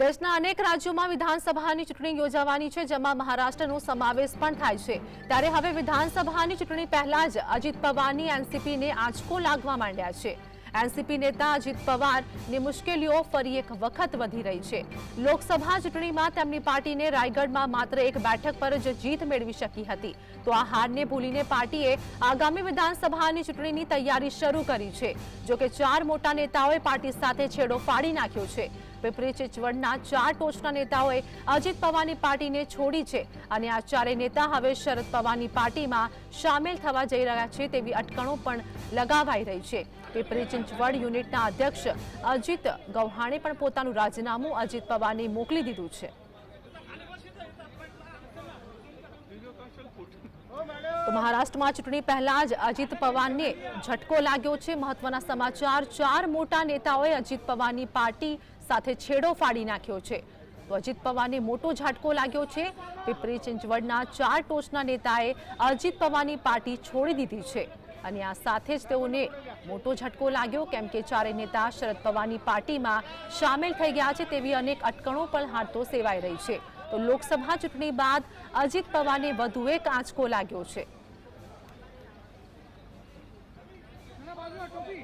દેશના અનેક રાજ્યોમાં વિધાનસભાની ચૂંટણી યોજાવાની છે, જેમાં મહારાષ્ટ્રનો સમાવેશ પણ થાય છે. ત્યારે હવે વિધાનસભાની ચૂંટણી પહેલા જ અજીત પવારની એનસીપીને આંચકો લાગવા માંડ્યા છે. એનસીપી નેતા અજીત પવારની મુશ્કેલીઓ ફરી એક વખત વધી રહી છે. લોકસભા ચૂંટણીમાં તેમની પાર્ટીને રાયગઢમાં માત્ર એક બેઠક પર જ જીત મેળવી શકી હતી. તો આ હારને ભૂલીને પાર્ટીએ આગામી વિધાનસભાની ચૂંટણીની તૈયારી શરૂ કરી છે. જોકે ચાર મોટા નેતાઓએ પાર્ટી સાથે છેડો ફાડી નાખ્યો છે. પીપળી ચીચવડના ચાર ટોચના નેતાઓએ અજીત પવારની પાર્ટીને છોડી છે અને આ ચારેય નેતા હવે શરદ પવારની પાર્ટીમાં સામેલ થવા જઈ રહ્યા છે તેવી અટકણો પણ લગાવાઈ રહી છે. પીપરી ચિંચવડ યુનિટના અધ્યક્ષ અજીત ગૌહાણે પણ પોતાનું રાજીનામું અજીત પવારને મોકલી દીધું છે. મહારાષ્ટ્રમાં ચૂંટણી પહેલા જ અજીત પવારને ઝટકો લાગ્યો છે. મહત્વના સમાચાર, ચાર મોટા નેતાઓએ અજીત પવારની પાર્ટી સાથે છેડો ફાડી નાખ્યો છે. તો અજીત પવારને મોટો ઝાટકો લાગ્યો છે. પીપરી ચિંચવડના ચાર ટોચના નેતાએ અજીત પવારની પાર્ટી છોડી દીધી છે. અને આ સાથે જ તેઓને મોટો ઝટકો લાગ્યો, કેમ કે ચારેય નેતા શરદ પવારની પાર્ટીમાં સામેલ થઈ ગયા છે તેવી અનેક અટકણો પણ હાથો સેવાઈ રહી છે. તો લોકસભા ચૂંટણી બાદ અજીત પવારને વધુ એક આંચકો લાગ્યો છે. টপি